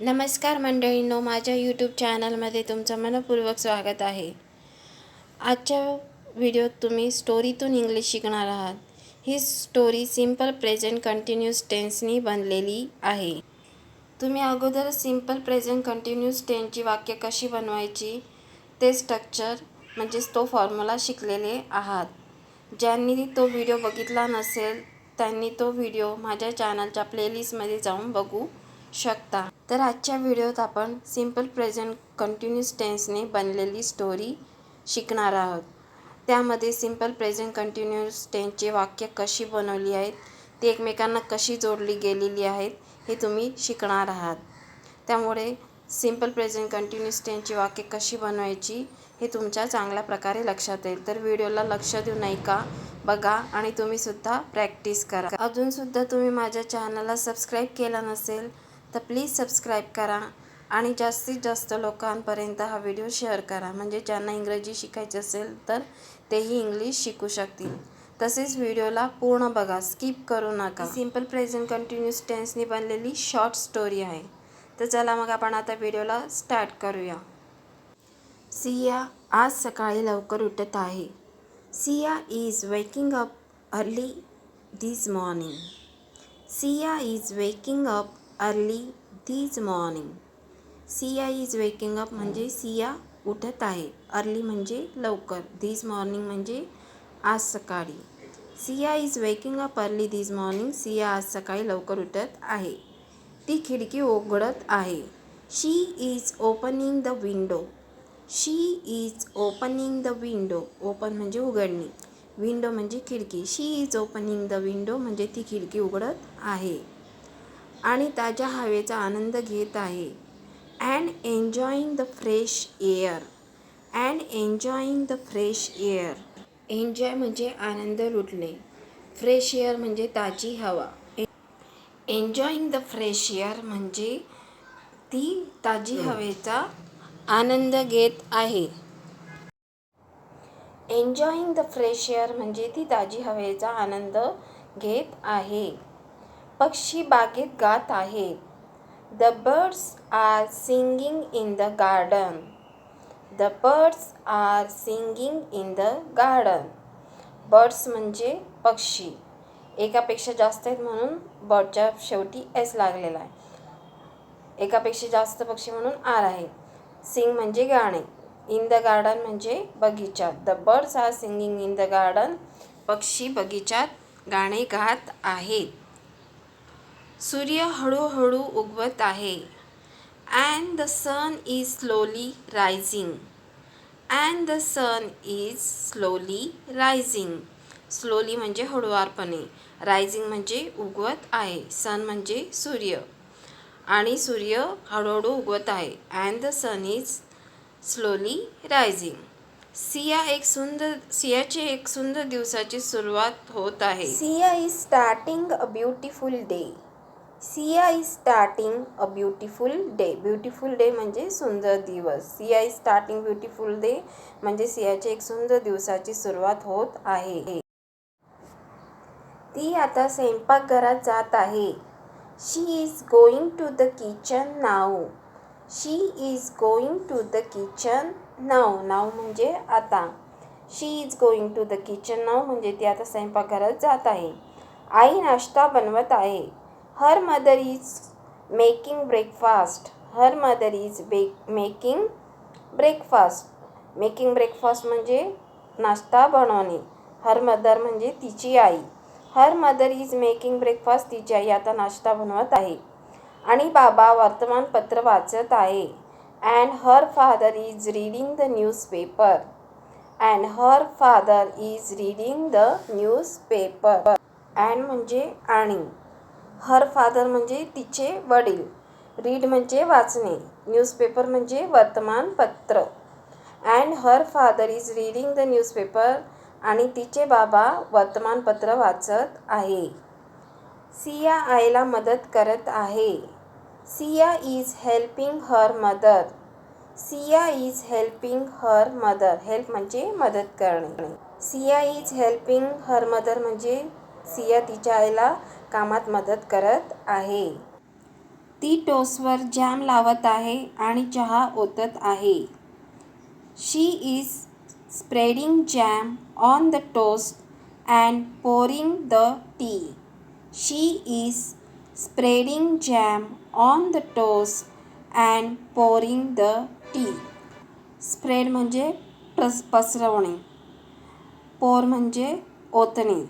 नमस्कार मंडळींनो माझ्या यूट्यूब चॅनलमध्ये तुमचं मनपूर्वक स्वागत आहे. आजच्या व्हिडिओत तुम्ही स्टोरीतून इंग्लिश शिकणार आहात. ही स्टोरी सिंपल प्रेझेंट कंटिन्यूस टेन्सनी बनलेली आहे. तुम्ही अगोदर सिंपल प्रेझेंट कंटिन्यूस टेन्सची वाक्य कशी बनवायची ते स्ट्रक्चर म्हणजेच तो फॉर्म्युला शिकलेले आहात. ज्यांनी तो व्हिडिओ बघितला नसेल त्यांनी तो व्हिडिओ माझ्या चॅनलच्या प्लेलिस्टमध्ये जाऊन बघू शकता. तर आजच्या व्हिडिओत आपण सिंपल प्रेझेंट कंटिन्यूस टेन्सने बनलेली स्टोरी शिकणार आहोत. त्यामध्ये सिंपल प्रेझेंट कंटिन्यूस टेन्सचे वाक्य कशी बनवली आहेत ती एकमेकांना कशी जोडली गेलेली आहेत हे तुम्ही शिकणार आहात. त्यामुळे सिंपल प्रेझेंट कंटिन्यूस टेन्सची वाक्य कशी बनवायची हे तुमच्या चांगल्या प्रकारे लक्षात येईल. तर व्हिडिओला लक्ष देऊ नाही का बघा आणि तुम्हीसुद्धा प्रॅक्टिस करा. अजूनसुद्धा तुम्ही माझ्या चॅनलला सबस्क्राईब केला नसेल तर प्लीज सबस्क्राईब करा आणि जास्तीत जास्त लोकांपर्यंत हा व्हिडिओ शेअर करा. म्हणजे ज्यांना इंग्रजी शिकायची असेल तर तेही इंग्लिश शिकू शकतील. तसेच व्हिडिओला पूर्ण बघा. स्किप करू नका. सिंपल प्रेझेंट कंटिन्यूस टेन्सनी बनलेली शॉर्ट स्टोरी आहे. तर चला मग आपण आता व्हिडिओला स्टार्ट करूया. सिया आज सकाळी लवकर उठत आहे. Siya is waking up early this morning Siya is waking up early these morning Siya is waking up म्हणजे सिया उठत आहे. अर्ली म्हणजे लवकर. धीज मॉर्निंग म्हणजे आज सकाळी. Siya is waking up early these morning Siya आज सकाळी लवकर उठत आहे. ती खिडकी उघडत आहे. She is opening the window she is opening the window open म्हणजे उघडणे. विंडो म्हणजे खिडकी. She is opening the window म्हणजे ती खिडकी उघडत आहे. आणि ताज्या हवेचा आनंद घेत आहे. And enjoying the fresh air and enjoying the fresh air enjoy म्हणजे आनंद लुटणे. फ्रेश एअर म्हणजे ताजी हवा. एन्जॉईंग द फ्रेश एअर म्हणजे ती ताजी हवेचा आनंद घेत आहे. एन्जॉईंग द फ्रेश एअर म्हणजे ती ताजी हवेचा आनंद घेत आहे. पक्षी बागेत गात आहेत the birds are singing in the garden the birds are singing in the garden birds म्हणजे पक्षी. एकापेक्षा जास्त आहेत म्हणून बर्डच्या शेवटी एस लागलेला आहे. एकापेक्षा जास्त पक्षी म्हणून आर आहे. सिंग म्हणजे गाणे. इन द गार्डन म्हणजे बगीचात the birds are singing in the garden पक्षी बगीचात गाणे गात आहेत. सूर्य हळूहळू उगवत आहे. And the sun is slowly rising and the sun is slowly rising slowly म्हणजे हळुवारपणे. रायझिंग म्हणजे उगवत आहे. सन म्हणजे सूर्य. आणि सूर्य हळूहळू उगवत आहे. And the sun is slowly rising Siya एक सुंदर सियाची एक सुंदर दिवसाची सुरुवात होत आहे. Siya is starting a beautiful day Siya is starting a beautiful day beautiful day म्हणजे सुंदर दिवस. Siya is starting beautiful day म्हणजे सियाची एक सुंदर दिवसाची सुरुवात होत आहे. ती आता स्वयंपाकघरात जात आहे. She is going to the kitchen now she is going to the kitchen now now म्हणजे आता. She is going to the kitchen now म्हणजे ती आता स्वयंपाकघरात जात आहे. आई नाश्ता बनवत आहे. Her mother is making breakfast her mother is bake making breakfast. Making breakfast म्हणजे नाश्ता बनवणे. हर मदर म्हणजे तिची आई. Her mother is making breakfast तिची आई आता नाश्ता बनवत आहे. आणि बाबा वर्तमानपत्र वाचत आहे. And her father is reading the newspaper and her father is reading the newspaper and म्हणजे आणि. हर फादर म्हणजे तिचे वडील. रीड म्हणजे वाचणे न्यूजपेपर म्हणजे वर्तमानपत्र. And her father is reading the newspaper आणि तिचे बाबा वर्तमानपत्र वाचत आहे. सिया आईला मदत करत आहे. Siya is helping her mother. Siya is helping her mother. Help म्हणजे मदत करणे. Siya is helping her mother म्हणजे सिया तिच्या आईला कामात मदत करत आहे. ती टोसवर जॅम लावत आहे आणि चहा ओतत आहे. She is spreading jam on the toast and pouring the tea she is spreading jam on the toast and pouring the tea spread म्हणजे प्रस पसरवणे. पोर म्हणजे ओतणे.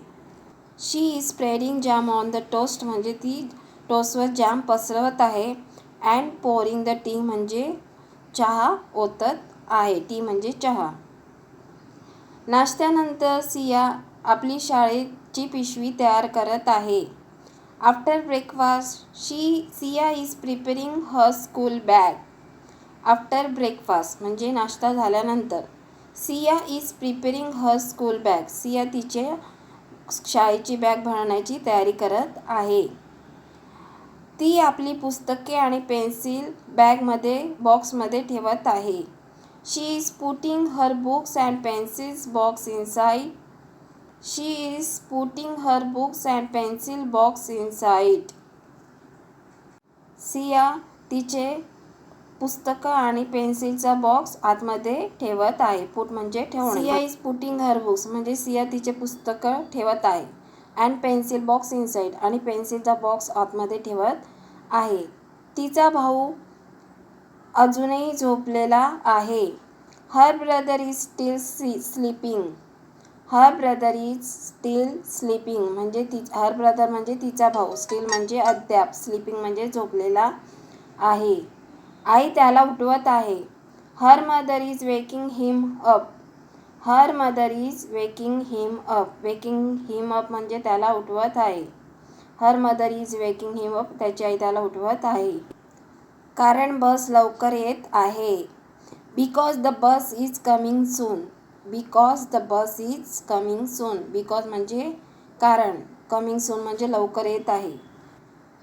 She is spreading jam on the toast म्हणजे ती टोस्टवर jam पसरवत आहे and pouring the T म्हणजे चहा ओतत आहे. टी म्हणजे चहा. नाश्त्यानंतर सिया आपली शाळेची पिशवी तयार करत आहे. After breakfast she Siya is preparing her school bag after breakfast म्हणजे नाश्ता झाल्यानंतर Siya is preparing her school bag Siya तिचे शाळेची बॅग भरण्याची तयारी करत आहे. ती आपली पुस्तके आणि पेन्सिल बॅगमध्ये बॉक्समध्ये ठेवत आहे. She is putting her books and pencils box inside she is putting her books and pencil box inside Siya तिचे पुस्तकं आणि पेन्सिलचा बॉक्स आतमध्ये ठेवत आहे. पुट म्हणजे ठेवणे. Siya is putting her books म्हणजे सिया तिचे पुस्तकं ठेवत आहे. अँड पेन्सिल बॉक्स इनसाईड आणि पेन्सिलचा बॉक्स आतमध्ये ठेवत आहे. तिचा भाऊ अजूनही झोपलेला आहे. Her brother is still see sleeping her brother is still sleeping म्हणजे ती हर ब्रदर म्हणजे तिचा भाऊ. स्टील म्हणजे अद्याप. स्लीपिंग म्हणजे झोपलेला आहे. आई त्याला उठवत आहे. Her mother is waking him up her mother is waking him up waking him up म्हणजे त्याला उठवत आहे. Her mother is waking him up त्याची आई त्याला उठवत आहे. कारण बस लवकर येत आहे. Because the bus is coming soon because the bus is coming soon because म्हणजे कारण. कमिंग सून म्हणजे लवकर येत आहे.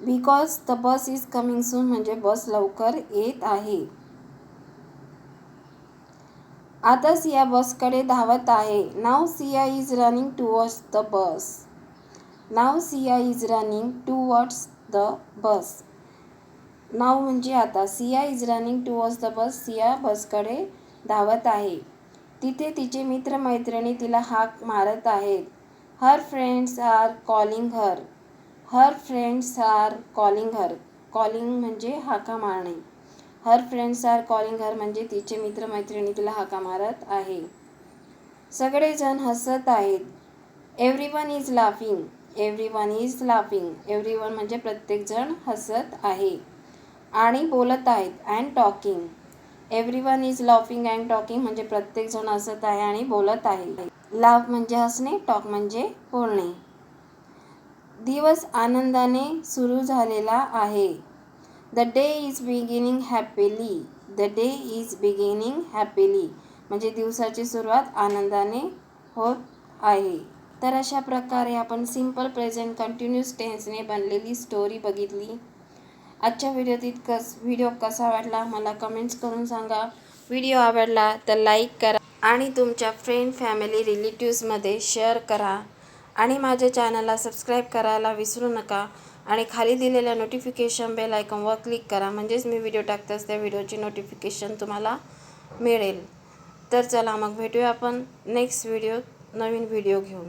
Because the bus is coming soon म्हणजे बस लवकर येत आहे. आता सिया बसकडे धावत आहे. Now Siya is running towards the bus now Siya is running towards the bus now म्हणजे आता Siya is running towards the bus Siya बसकडे धावत आहे. तिथे तिचे मित्रमैत्रिणी तिला हाक मारत आहेत. Her friends are calling her her friends are calling her calling म्हणजे हाका मारणे. Her friends are calling her म्हणजे तिचे मित्रमैत्रिणी तिला हाका मारत आहे. सगळेजण हसत आहेत. Everyone is laughing everyone is laughing everyone म्हणजे प्रत्येकजण हसत आहे. आणि बोलत आहेत and talking everyone is laughing and talking म्हणजे प्रत्येकजण हसत आहे आणि बोलत आहे. लाफ म्हणजे हसणे टॉक म्हणजे बोलणे. दिवस आनंदाने सुरू झालेला आहे. The day is beginning happily the day is beginning happily म्हणजे दिवसाची सुरुवात आनंदाने होत आहे. तर अशा प्रकारे आपण सिंपल प्रेझेंट कंटिन्यूस टेन्सने बनलेली स्टोरी बघितली. आजच्या व्हिडिओत इतकंच. व्हिडिओ कसा वाटला मला कमेंट्स करून सांगा. व्हिडिओ आवडला तर लाईक करा आणि तुमच्या फ्रेंड फॅमिली रिलेटिव्समध्ये शेअर करा. आणि माझ्या चॅनलला सबस्क्राईब करायला विसरू नका आणि खाली दिलेल्या नोटिफिकेशन बेल आयकॉनवर क्लिक करा. म्हणजेच मी व्हिडिओ टाकताच त्या व्हिडिओची नोटिफिकेशन तुम्हाला मिळेल. तर चला मग भेटूया आपण नेक्स्ट व्हिडिओ नवीन व्हिडिओ घेऊन.